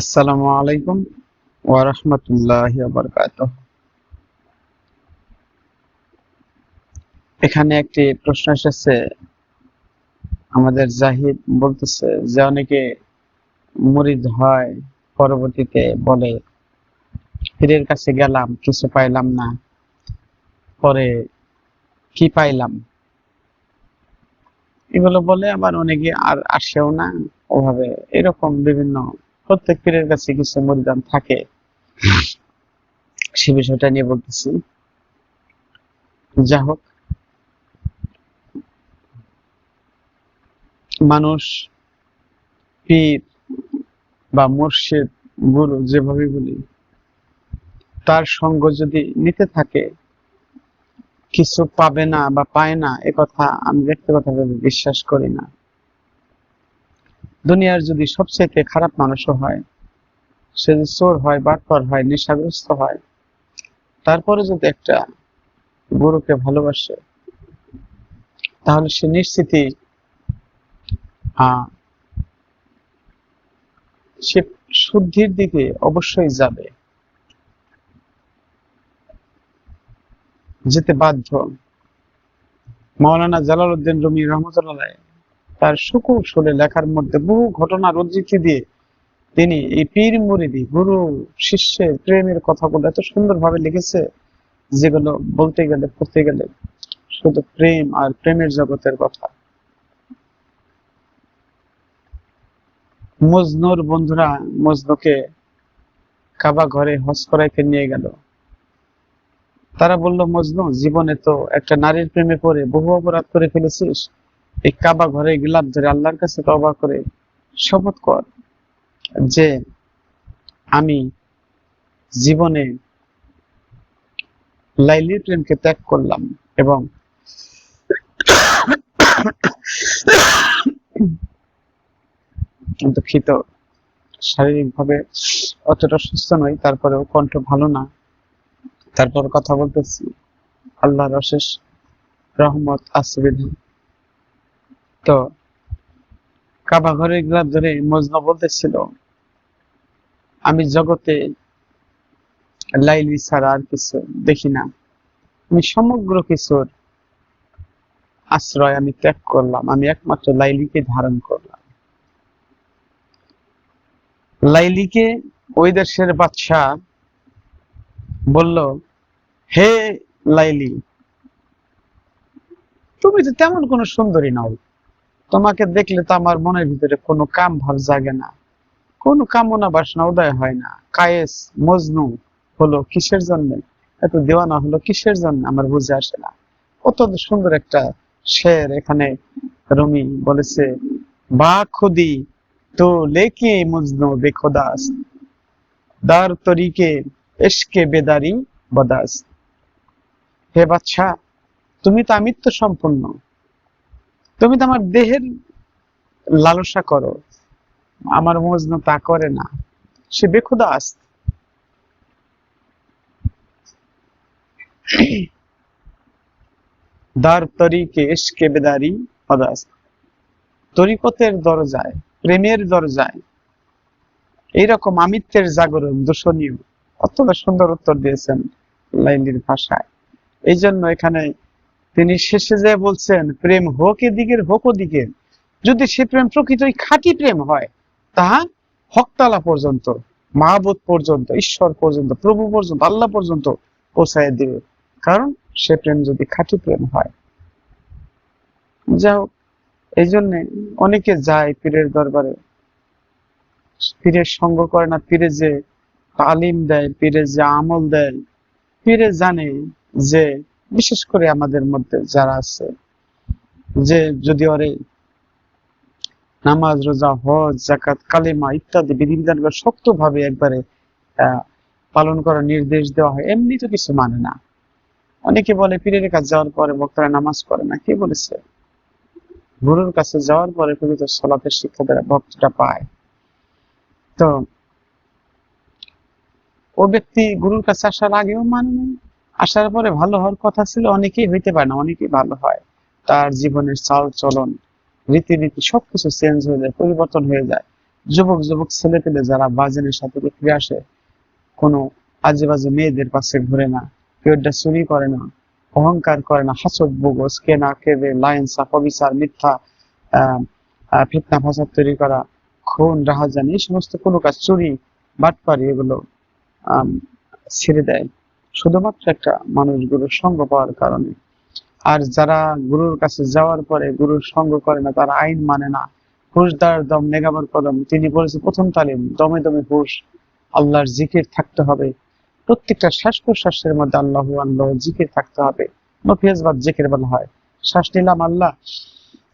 আসসালামু আলাইকুম ওয়া রাহমাতুল্লাহি ওয়া বারাকাতুহু। এখানে একটি প্রশ্ন এসেছে, আমাদের জাহিদ বলতেছে যে অনেকে মুরিদ হয় পরবর্তীতে বলে, পীরের কাছে গেলাম, কিছু পাইলাম না, পরে কি পাইলাম? এগুলো বলে আবার অনেকে আর আসেও না। ওভাবে এরকম বিভিন্ন প্রত্যেক পীরের কাছে কিছু মরিদান থাকে। সে বিষয়টা নিয়ে বলতেছি। যা হোক, মানুষ, পীর বা মুর্শিদ, গুরু যেভাবে বলি, তার সঙ্গ যদি নিতে থাকে, কিছু পাবে না বা পায় না, এ কথা আমি ব্যক্তিগতভাবে বিশ্বাস করি না। দুনিয়ার যদি সবচেয়ে খারাপ মানুষও হয়, সে যদি চোর হয়, বাটপার হয়, নেশাগ্রস্ত হয়, তারপরে যদি একটা গুরুকে ভালোবাসে, তাহলে সে নিশ্চিতই সে শুদ্ধির দিকে অবশ্যই যাবে। যেতে বাধ্য। মাওলানা জালালউদ্দিন রুমি রহমতুল্লাহ তার সুকৌশলে লেখার মধ্যে বহু ঘটনার উদ্ধৃতি দিয়ে তিনি এই পীর মুরিদি, গুরু, শিষ্যের প্রেমের কথাগুলো এত সুন্দরভাবে লিখেছে যেগুলো বলতে গেলে, পড়তে গেলে শুধু প্রেম আর প্রেমের জগতের কথা। মজনুর বন্ধুরা মজনুকে কাবা ঘরে হজ করাইতে নিয়ে গেল। তারা বলল, মজনু, জীবনে তো একটা নারীর প্রেমে পড়ে বহু অপরাধ করে ফেলেছিস। এই কাবা ঘরে গিলাপ ধরে আল্লাহর কাছে তবা করে শপথ কর যে আমি জীবনে লাইলির প্রেমকে ত্যাগ করলাম এবং দুঃখিত শারীরিকভাবে অতটা সুস্থ নই, তারপরেও কণ্ঠ ভালো না। তারপর কথা বলতেছি। আল্লাহর অশেষ রহমত আসবিধা তো কাবা ঘরের গ্লাভ ধরে মজনু বলতেছিল, আমি জগতে লাইলি ছাড়া আর কিছু দেখি না। আমি সমগ্র কিছুর আশ্রয় আমি ত্যাগ করলাম। আমি একমাত্র লাইলিকে ধারণ করলাম। লাইলিকে ওই দেশের বাদশা বলল, হে লাইলি, তুমি তো তেমন কোনো সুন্দরী নও। তোমাকে দেখলে তো আমার মনের ভিতরে কোনো কাম ভাব জাগে না। কোনো কামনা বাসনা উদয় হয় না। কায়েস, মজনু হলো কিসের জন্য? এত দেওয়ানা হলো কিসের জন্য? আমার বুঝে আসে না। কত সুন্দর একটা শের এখানে রুমি বলেছে, বা খুদি তো লেকে মজনু বেখোদাস, দার তরিকে এসকে বেদারি বদাস। হে বাচ্চা তুমি তো আমিত্ব সম্পন্ন তুমি তো আমার দেহের লালসা করো। আমার মজনু তা করে না। সে বেখুদাস দার তরিকে এসকে বেদারি বদাস তরিকতের দরজায়, প্রেমের দরজায়, এইরকম আমিত্বের জাগরণ দূষণীয়। অত্যন্ত সুন্দর উত্তর দিয়েছেন লাইলির ভাষায়। এই জন্য এখানে তিনি শেষে যে বলছেন, প্রেম হোক এদিকের, হোক ওদিকের। যদি সে প্রেম প্রকৃতই খাঁটি প্রেম হয়, তাহা হকতালা পর্যন্ত, মাহবুদ পর্যন্ত, ঈশ্বর পর্যন্ত, প্রভু পর্যন্ত, আল্লাহ পর্যন্ত পৌঁছায় দিবে। কারণ সে প্রেম যদি খাঁটি প্রেম হয়। যাও এই জন্যে অনেকে যায় পীরের দরবারে। পীরের সঙ্গ করে না, পীরে যে তালিম দেয়, পীরে যে আমল দেয়, পীরে জানে যে বিশেষ করে আমাদের মধ্যে যারা আছে, যে যদি ওরে নামাজ, রোজা, হজ জাকাত কালেমা ইত্যাদি বিধিবিধান শক্ত ভাবে একবারে পালন করার নির্দেশ দেওয়া হয়, এমনি তো কিছু মানে না। অনেকে বলে পীরের কাছে যাওয়ার পরে ভক্তরা নামাজ পড়ে না, কে বলেছে? গুরুর কাছে যাওয়ার পরে প্রকৃত সলাতের শিক্ষা দ্বারা ভক্তটা পায়। তো, ও ব্যক্তি গুরুর কাছে আসার আগেও মানে আসার পরে ভালো হওয়ার কথা ছিল, অনেকেই হইতে পারে না, অনেকেই ভালো হয়। তার জীবনের চাল চলন, রীতিনীতি সবকিছু চেঞ্জ হয়ে যায়, পরিবর্তন হয়ে যায়। যুবক যুবক ছেলে পেলে যারা বাজানের সাথে ফিরে আসে, কোনো আজে বাজে মেয়েদের পাশে ঘুরে না কেউটা চুরি করে না, অহংকার করে না, হাসদ বুগস, কেনা কেবে লাইন সাফ অবিচার, মিথ্যা ফিতনা, ফাসাদ তৈরি করা, খুন, রাহাজানি, এই সমস্ত কোনো কাজ চুরি, বাটপারি এগুলো ছেড়ে দেয়। শুধুমাত্র একটা মানুষ গুরুর সঙ্গ পাওয়ার কারণে। আর যারা গুরুর কাছে যাওয়ার পরে গুরুর সঙ্গ করে না, তারা আইন মানে না। হুশদার দম, নেগাবার কদম। তিনি বলেছে, প্রথম তালিম, দমে দমে হুশ। আল্লাহর জিকির থাকতে হবে। প্রত্যেকটা শ্বাস প্রশ্বাসের মধ্যে আল্লাহ আল্লাহ জিকির থাকতে হবে। নফিয়াজবাদ জিকির বলা হয়। শ্বাস নিলাম আল্লাহ।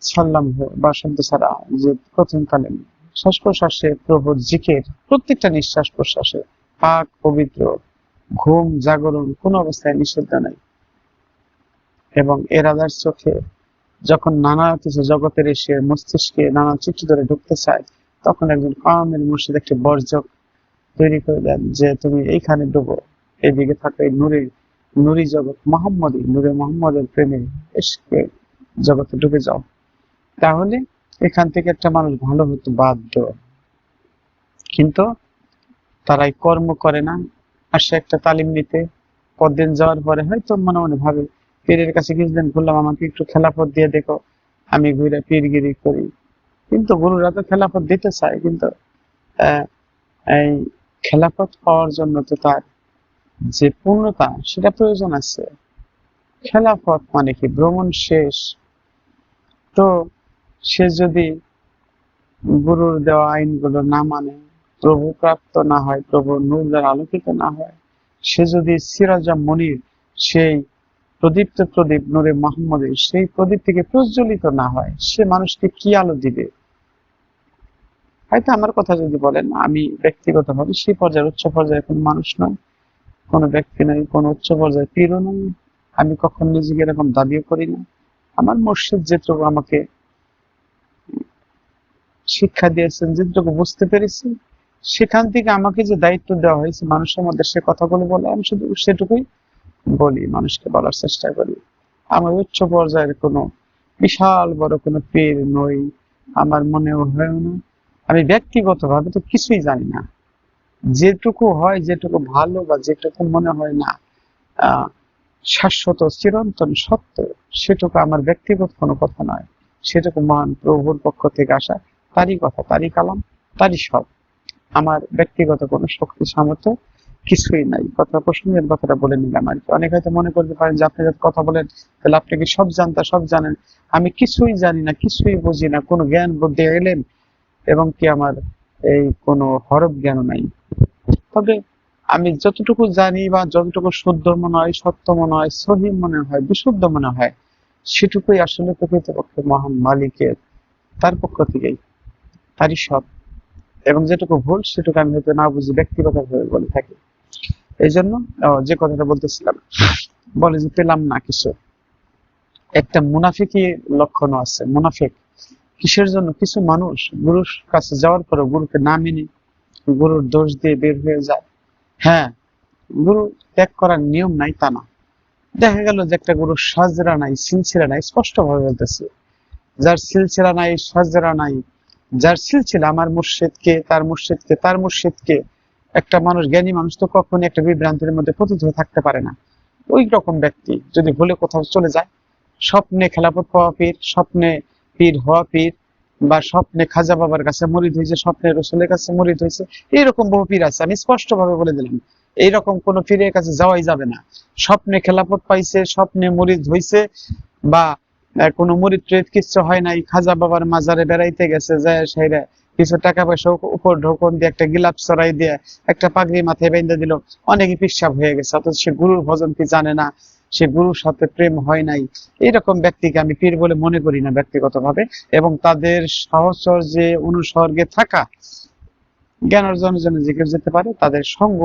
সাল্লাম বা শব্দ ছাড়া যে প্রথম তালিম। শ্বাস প্রশ্বাসে প্রভুর জিকির প্রত্যেকটা নিঃশ্বাস প্রশ্বাসে পাক, পবিত্র। ঘুম জাগরণ কোন অবস্থায় নিষিদ্ধ নাই। এবং এরাদার চোখে যখন নানা কিছু জগতের এসে মস্তিষ্কে নানা চিঠি ধরে ঢুকতে চায়, তখন একজন কামের মুর্শিদ একটি বর্জক তৈরি করে দেন যে, তুমি এইখানে ডুবো এদিকে থাকো, এই নুরি নুরি জগৎ মোহাম্মদী নুরে মোহাম্মদের প্রেমে এসকে জগতে ডুবে যাও। তাহলে এখান থেকে একটা মানুষ ভালো হতে, বাধ্য। কিন্তু তারাই কর্ম করে না আসে একটা তালিম নিতে। পরদিন যাওয়ার পরে হয়তো মনে মনে ভাবে, পীরের কাছে কিছুদিন ঘুরলাম আমাকে একটু খেলাফত দিয়ে দেখো, আমি ঘুরে পীরগিরি করি। কিন্তু গুরুরা তো খেলাফত দিতে চায়, কিন্তু এই খেলাফত পাওয়ার জন্য তো তার যে পূর্ণতা, সেটা প্রয়োজন আছে। খেলাফত মানে কি? ভ্রমণ শেষ। তো সে যদি গুরুর দেওয়া আইনগুলো না মানে প্রভু প্রাপ্ত না হয় প্রভু নূর দ্বারা আলোকিত না হয়। সে যদি সিরাজা মনির, সেই প্রদীপ্ত প্রদীপ নূরে মোহাম্মদের সেই প্রদীপ থেকে প্রজ্বলিত না হয়, সে মানুষকে কি আলো দিবে? হয়তো আমার কথা যদি বলেন, আমি ব্যক্তিগতভাবে সেই পর্যায়ের উচ্চ পর্যায়ে কোনো মানুষ নয় কোনো ব্যক্তি নয় কোনো উচ্চ পর্যায়ে পীরও নয় আমি কখন নিজেকে এরকম দাবিও করি না। আমার মসজিদ যেটুকু আমাকে শিক্ষা দিয়েছেন, যেটুকু বুঝতে পেরেছি সেখান থেকে আমাকে যে দায়িত্ব দেওয়া হয়েছে মানুষের মধ্যে সে কথাগুলো বলে, আমি শুধু সেটুকুই বলি, মানুষকে বলার চেষ্টা করি। আমার উচ্চ পর্যায়ের কোনো বিশাল বড় কোনো পীর নই, আমার মনেও হয় না। আমি ব্যক্তিগতভাবে তো কিছুই জানি না। যেটুকু হয়, যেটুকু ভালো বা যেটুকু মনে হয় না শাশ্বত, চিরন্তন সত্য, সেটুকু আমার ব্যক্তিগত কোনো কথা নয়। সেটুকু মান প্রভুর পক্ষ থেকে আসা, তারই কথা, তারই কালাম, তারই সব আমার ব্যক্তিগত কোনো শক্তি, সামর্থ্য কিছুই নাই। কথা প্রসঙ্গের কথাটা বলে নিলাম আর কি। অনেকে হয়তো মনে করতে পারেন যে আপনি যদি কথা বলেন, তাহলে আপনি কি সব জানতা, সব জানেন? আমি কিছুই জানি না, কিছুই বুঝি না, কোনো জ্ঞান বুদ্ধি এলেন এবং কি আমার এই কোনো হরফ জ্ঞান নাই। তবে আমি যতটুকু জানি বা যতটুকু শুদ্ধ মনে হয়, সত্য মনে হয়, সহি মনে হয়, বিশুদ্ধ মনে হয়, সেটুকুই আসলে প্রকৃতপক্ষে মহান মালিকের, তার পক্ষ থেকেই। তারই সব। এবং যেটুকু ভুল, সেটুকু আমি হয়তো না বুঝি ব্যক্তিগতভাবে বলে থাকি। এই জন্য যে কথাটা বলতেছিলাম, বলে যে পেলাম না কিছু। একটা মুনাফিকি লক্ষণও আছে, মুনাফিক। কিসের জন্য? কিছু মানুষ গুরুর কাছে যাওয়ার পরে গুরুকে না মেনে গুরুর দোষ দিয়ে বের হয়ে যায়। হ্যাঁ গুরু ত্যাগ করার নিয়ম নাই তা না। দেখা গেল যে একটা গুরু সাজরা নাই, সিলসিলা নাই স্পষ্ট ভাবে বলতেছে। যার সিলসিলা নাই, সাজরা নাই যার সিলসিলা আমার মুর্শিদকে, তার মুর্শিদকে তার মুর্শিদকে, একটা মানুষ, জ্ঞানী মানুষ তো কখনই একটা বিভ্রান্তির মধ্যে পতিত হয়ে থাকতে পারে না। ওই রকম ব্যক্তি যদি ভুলে কোথাও চলে যায়, স্বপ্নে খেলাপথ পাওয়া পীর, স্বপ্নে পীর হওয়া পীর, বা স্বপ্নে খাজা বাবার কাছে মরিদ হয়েছে, স্বপ্নে রসুলের কাছে মরিদ হয়েছে, এইরকম বহু পীর আছে, আমি স্পষ্ট ভাবে বলে দিলাম। এইরকম কোন পীরের কাছে যাওয়াই যাবে না। স্বপ্নে খেলাপথ পাইছে, স্বপ্নে মরিদ হইছে, বা কোনো মরিদ ট্রেদ কিছু হয় নাই। খাজা বাবার মাজারে বেড়াইতে গেছে, যায় সেরা কিছু টাকা পয়সা উপর ঢোকন দিয়ে একটা গিলাপ চড়াই দিয়ে একটা পাগড়ি মাথায় বেঁধে দিল। অনেকে পিসাব হয়ে গেছে, অথচ সে গুরুর ভজন কি জানে না? সে গুরুর সাথে প্রেম হয় নাই। এরকম ব্যক্তিকে আমি পীর বলে মনে করি না ব্যক্তিগতভাবে এবং তাদের সাহচর্যে, অনুসর্গে থাকা জ্ঞান অর্জনের জন্য কেউ যেতে পারে, তাদের সঙ্গ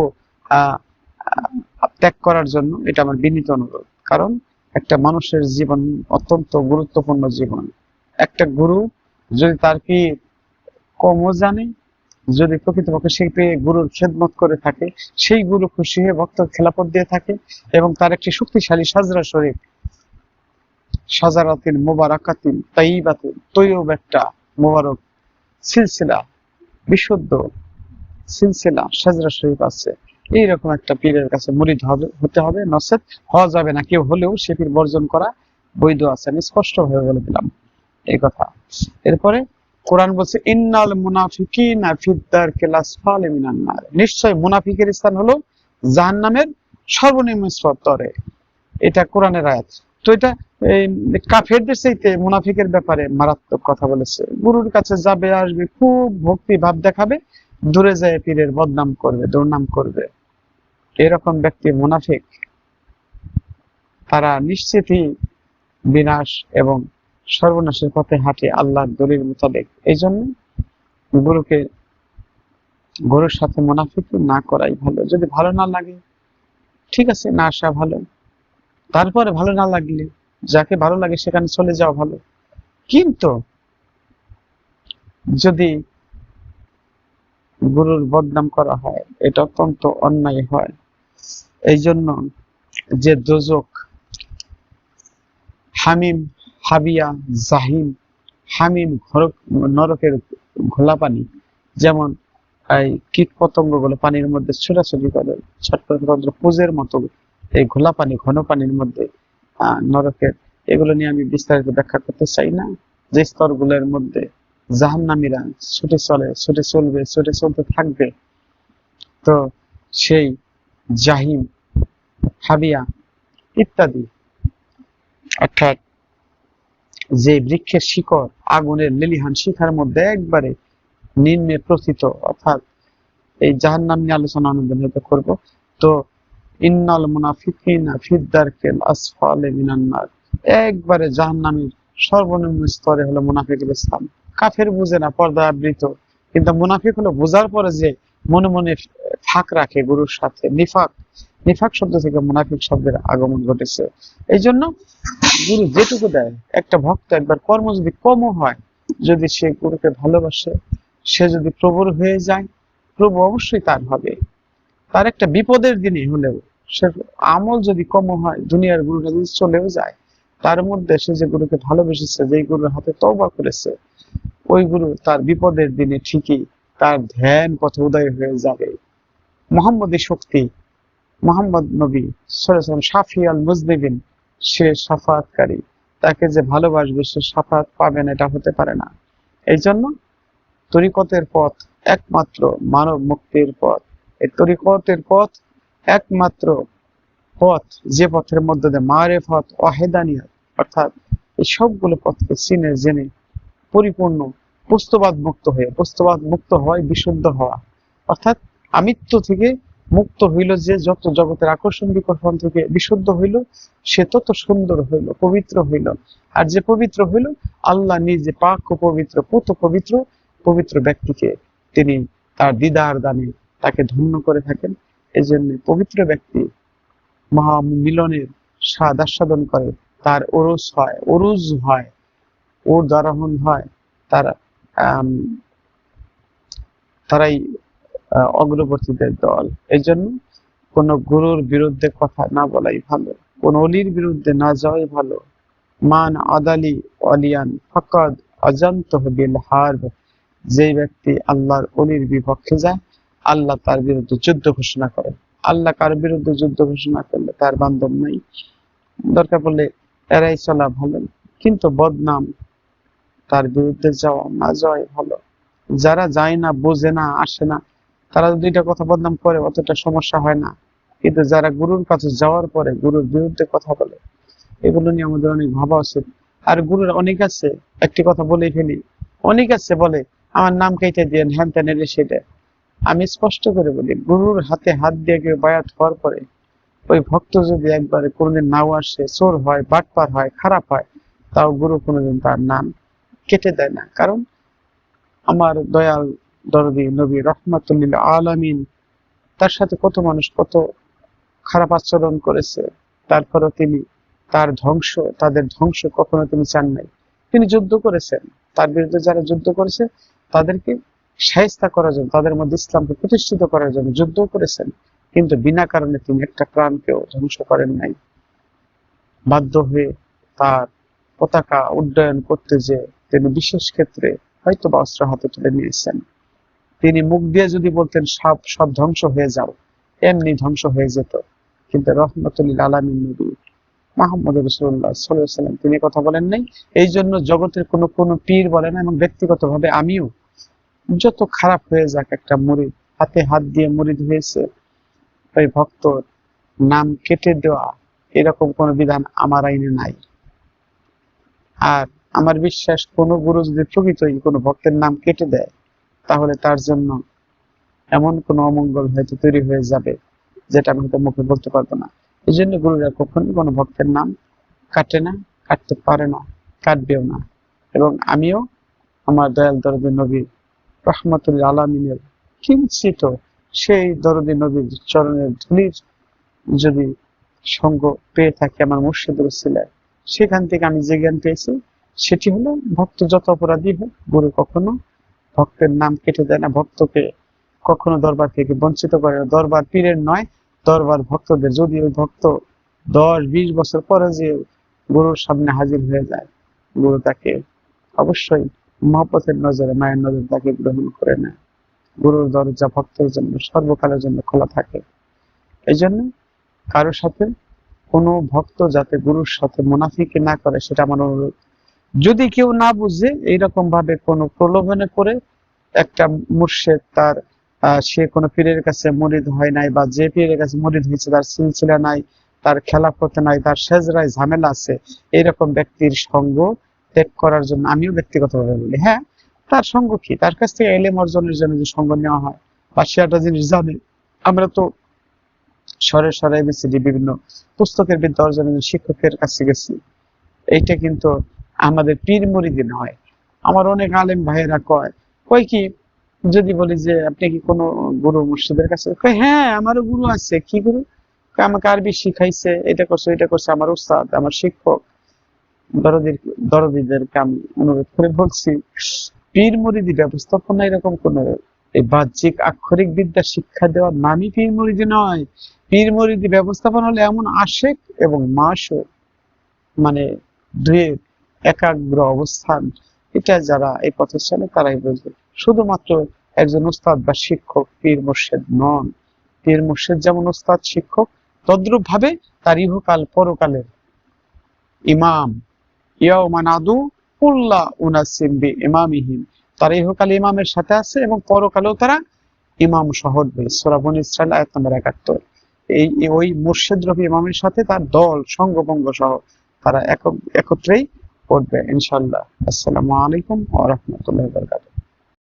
ত্যাগ করার জন্য এটা আমার বিনীত অনুরোধ। কারণ একটা মানুষের জীবন অত্যন্ত গুরুত্বপূর্ণ জীবন। একটা গুরু যদি তার কি কমও জানে, যদি প্রকৃতপক্ষে সেই পেয়ে গুরুর খেদমত করে থাকে, সেই গুরু খুশি হয়ে ভক্ত খেলাপথ দিয়ে থাকে এবং তার একটি শক্তিশালী সাজরা শরীফ, সাজারাতিন মোবারাকাতিন তাইবাতিন তৈব একটা মোবারক সিলসিলা, বিশুদ্ধ সিলসিলা সাজরা শরীফ আছে। এইরকম একটা পীরের কাছে মুরিদ হবে, হতে হবে, নসেদ হওয়া যাবে না। কেউ হলেও সে পীর বর্জন করা বৈধ আছে। আমি স্পষ্ট ভাবে বলে দিলাম এই কথা। এরপরে কোরআন বলছে, ইন্নাল মুনাফিকিনা ফিদ্দার কেলাসফালে মিনান নার। নিশ্চয় মুনাফিকের স্থান হলো জাহান্নামের সর্বনিম্ন স্তরে এটা কোরআনের আয়াত। তো এটা, এই কাফেরদের চাইতে মুনাফিকের ব্যাপারে মারাত্মক কথা বলেছে। গুরুর কাছে যাবে, আসবে, খুব ভক্তি, ভাব দেখাবে। দূরে যায় পীরের বদনাম করবে, দুর্নাম করবে। এরকম ব্যক্তি মুনাফিক। তারা নিশ্চিতই বিনাশ এবং সর্বনাশের পথে হাঁটে আল্লাহর দলিল মোতাবেক। এই জন্য গুরুকে, গুরুর সাথে মুনাফিক না করাই ভালো। যদি ভালো না লাগে, ঠিক আছে, না আসা ভালো। তারপরে ভালো না লাগলে, যাকে ভালো লাগে সেখানে চলে যাওয়া ভালো। কিন্তু যদি গুরুর বদনাম করা হয়। এটা অত্যন্ত অন্যায় হয়। এই জন্য যে দোজক হামিম, হাবিয়া, জাহিম, হামিম নরকের ঘোলা পানি, যেমন এই কীট পতঙ্গগুলো পানির মধ্যে ছোটাছুটি করে ছটপট পুজের মতো এই ঘোলা পানি, ঘন পানির মধ্যে নরকের, এগুলো নিয়ে আমি বিস্তারিত ব্যাখ্যা করতে চাই না। যে স্তরগুলোর মধ্যে জাহান্নামীরা ছুটে চলে, ছুটে চলবে, ছুটে চলতে থাকবে। তো সেই জাহিম, হাবিয়া ইত্যাদি। অর্থাৎ যে বৃক্ষের শিকড়, আগুনের লিলিহান শিখার মধ্যে একবারে নিম্নে প্রথিত, অর্থাৎ এই জাহান্নাম নিয়ে আলোচনা আনন্দ করব। তো ইন্নাল মুনাফিকিনা ফিদ্দারকেল আসফালে মিনান্নার একবারে জাহান্নামের সর্বনিম্ন স্তরে হলো মুনাফিকের স্থান। কাফের বুঝে না, পর্দা আবৃত। কিন্তু মুনাফিক হলো বোঝার পরে যে মনে মনে ফাঁক রাখে গুরুর সাথে। নিফাক। নিফাক শব্দ থেকে মুনাফিক শব্দের আগমন ঘটেছে। এই জন্য গুরু যেটুকু দেয়, একটা ভক্ত একবার কর্ম যদি কমও হয়, যদি সে গুরুকে ভালোবাসে, সে যদি প্রবল হয়ে যায়, প্রভু অবশ্যই তার হবে। তার একটা বিপদের দিনে হলেও সে আমল যদি কম হয়, দুনিয়ার গুরুটা যদি চলেও যায়। তার মধ্যে সে যে গুরুকে ভালোবেসেছে, যেই গুরুর হাতে তওবা করেছে, ওই গুরু তার বিপদের দিনে ঠিকই তার ধ্যান পথে উদয় হয়ে যাবে। মোহাম্মদী শক্তি, মোহাম্মদ নবী সরেছেন শাফি আল মুজনিবিন, সে সাফাতকারী। তাকে যে ভালোবাসবে, সে সাফাত পাবে না, এটা হতে পারে না। এই জন্য তরিকতের পথ একমাত্র মানব মুক্তির পথ। এই তরিকতের পথ একমাত্র পথ, যে পথের মধ্যে দিয়ে মারে পথ অহেদানিয়া অর্থাৎ এই সবগুলো পথকে চিনে, জেনে, পরিপূর্ণ, পুস্তবাদ মুক্ত হয়ে, পুস্তবাদ মুক্ত হয়, বিশুদ্ধ হওয়া। অর্থাৎ আমিত্ব থেকে মুক্ত হইল যে যত জগতের আকর্ষণ বিকর্ষণ থেকে বিশুদ্ধ হইল, সে তত সুন্দর হইল, পবিত্র হইল। আর যে পবিত্র হইল, আল্লাহ নিজে পাক পবিত্র, পুত পবিত্র পবিত্র ব্যক্তিকে তিনি তার দিদার দানে তাকে ধন্য করে থাকেন। এই জন্য পবিত্র ব্যক্তি মহা মিলনের করে। তার ওরস হয় ওরুজ হয়। ওর দারহন হয়। তারা তারাই অগ্রবর্তীদের দল। এই জন্য কোন গুরুর বিরুদ্ধে কথা না বলাই ভালো। কোন অলির বিরুদ্ধে না যাওয়াই ভালো। মান আদালি অলিয়ান ফকদ অজান্ত বিল হার যে ব্যক্তি আল্লাহর অলির বিপক্ষে যায়, আল্লাহ তার বিরুদ্ধে যুদ্ধ ঘোষণা করে আল্লাহ কার বিরুদ্ধে যুদ্ধ ঘোষণা করলে তার বান্ধব নাই। দরকার পড়লে এরাই চলা ভালো, কিন্তু বদনাম তার বিরুদ্ধে যাওয়া না যাওয়াই ভালো। যারা যায় না, বোঝে না, আসে না, তারা দুইটা কথা বদনাম করে, অতটা সমস্যা হয় না। কিন্তু যারা গুরুর কাছে যাওয়ার পরে গুরুর বিরুদ্ধে কথা বলে, এগুলো নিয়ে আমাদের অনেক ভাবা উচিত। আর গুরুর অনেক আছে, একটি কথা বলেই ফেলি। অনেক আছে বলে, আমার নাম কেটে দিয়ে হ্যান ত্যান সেটা আমি স্পষ্ট করে বলি, গুরুর হাতে হাত দিয়ে কেউ বায়াত হওয়ার পরে ওই ভক্ত যদি একবারে কোনদিন নাও আসে, চোর হয়, বাটপার হয়, খারাপ হয়, তাও গুরু কোনোদিন তার নাম কেটে দেয় না। কারণ আমার দয়াল দরদি নবী রহমাতুল্লিল আলামিন তার সাথে কত মানুষ কত খারাপ আচরণ করেছে, তারপরও তিনি তার ধ্বংস, তাদের ধ্বংস কখনো তিনি চান নাই। তিনি যুদ্ধ করেছেন। তার বিরুদ্ধে যারা যুদ্ধ করেছে, তাদেরকে সাহিস্তা করার জন্য, তাদের মধ্যে ইসলামকে প্রতিষ্ঠিত করার জন্য যুদ্ধ করেছেন। কিন্তু বিনা কারণে তিনি একটা প্রাণকেও ধ্বংস করেন নাই। বাধ্য হয়ে তার পতাকা উড্ডয়ন করতে যে তিনি বিশেষ ক্ষেত্রে হয়তো বা অস্ত্র হাতে তুলে নিয়েছেন। তিনি মুখ দিয়ে যদি বলতেন, সব সব ধ্বংস হয়ে যাও, এমনি ধ্বংস হয়ে যেত। কিন্তু রহমতুল্লিল আলমিন নবী মাহমুদ রসুল্লাহ সাল্লাম তিনি কথা বলেন নাই। এই জন্য জগতের কোনো কোনো পীর বলে না, এবং ব্যক্তিগতভাবে আমিও যত খারাপ হয়ে যাক একটা মুড়ি, হাতে হাত দিয়ে মুড়িদ হয়েছে ওই ভক্তর নাম কেটে দেওয়া, এরকম কোন বিধান আমার আইনে নাই। আর আমার বিশ্বাস, কোন গুরু যদি প্রকৃতই কোনো ভক্তের নাম কেটে দেয়, তাহলে তার জন্য এমন কোন অমঙ্গল হয়তো তৈরি হয়ে যাবে, যেটা আমি হয়তো মুখে বলতে পারব না। এই জন্য গুরুরা কখনোই কোনো ভক্তের নাম কাটে না, কাটতে পারে না, কাটবেও না। এবং আমিও আমার দয়াল দরদি নবীর রহমতুল্লাহ আলমিনের কিঞ্চিত সেই দরদি নবীর চরণের ধুলির যদি সঙ্গ পেয়ে থাকি আমার মুর্শিদের ছিলেন সেখান থেকে আমি যে জ্ঞান পেয়েছি, সেটি হলো ভক্ত যত অপরাধী হোক, গুরু কখনো ভক্তের নাম কেটে দেয় না, ভক্তকে কখনো দরবার থেকে বঞ্চিত করে না। দরবার পীরের নয়, দরবার ভক্তদের। যদি ওই ভক্ত দশ, বিশ বছর পরে যে গুরুর সামনে হাজির হয়ে যায়, গুরু তাকে অবশ্যই মহব্বতের নজরে, মায়ের নজর তাকে গ্রহণ করে নেয় গুরুর দরজা ভক্তের জন্য, সর্বকালের জন্য খোলা থাকে। এই জন্য কারোর সাথে কোনো ভক্ত যাতে গুরুর সাথে মুনাফিকে না করে, সেটা আমার অনুরোধ। যদি কেউ না বুঝে এইরকম ভাবে কোনো প্রলোভনে করে একটা মুর্শেদ, তার সে কোনো পীরের কাছে মরিদ হয় নাই বা যে পীরের কাছে মরিদ হয়েছে, তার সিলসিলা নাই, তার খেলাফতে নাই, তার সেজরায় ঝামেলা আছে, এইরকম ব্যক্তির সঙ্গ ত্যাগ করার জন্য আমিও ব্যক্তিগতভাবে বলি হ্যাঁ তার সঙ্গ কি? তার কাছ থেকে এলেম অর্জনের জন্য যে সঙ্গ নেওয়া হয় বা সে একটা জিনিস জানে, আমরা তো সরে সরে এবিসিডি বিভিন্ন পুস্তকের বিদ্যা অর্জনের শিক্ষকের কাছে গেছি। এইটা কিন্তু আমাদের পীর মুরিদি নয় আমার অনেক আলেম ভাইয়েরা কয় কয় কি, যদি বলি যে আপনি কি কোনো গুরু মুর্শিদের কাছে? হ্যাঁ আমারও গুরু আছে। কি গুরু? আমাকে আরবি শিখাইছে, এটা করছে এটা করছে, আমার উস্তাদ আমার শিক্ষক। দরদির দরদিদেরকে অনুরোধ করে বলছি, পীর মুরিদি ব্যবস্থাপনা এরকম কোনো এই বাহ্যিক আক্ষরিক বিদ্যা শিক্ষা দেওয়ার নামই পীর মুরিদি নয়। পীর মুরিদি ব্যবস্থাপনা হলে এমন আশেক এবং মাসক মানে দুয়ে একাগ্র অবস্থান। এটা যারা এই পথে চলে তারাই বুঝবে। শুধুমাত্র একজন উস্তাদ বা শিক্ষক পীর মুর্শেদ নন। পীর মুর্শেদ যেমন উস্তাদ, শিক্ষক তদ্রুপ ভাবে তার ইহকাল, পরকালের ইমাম ইয়াউমান আদু কুল্লা উনাসিম বি ইমামিহিম তারা ইহকালে ইমামের সাথে আছে এবং পরকালেও তারা ইমাম বলে সোরাবন ইসরায়েল আয়াত নম্বর একাত্তর। এই ওই মুর্শিদ রফি ইমামের সাথে তার দল সঙ্গভঙ্গ সহ তারা একত্রেই পড়বে ইনশাল্লাহ আসসালামু আলাইকুম ওয়া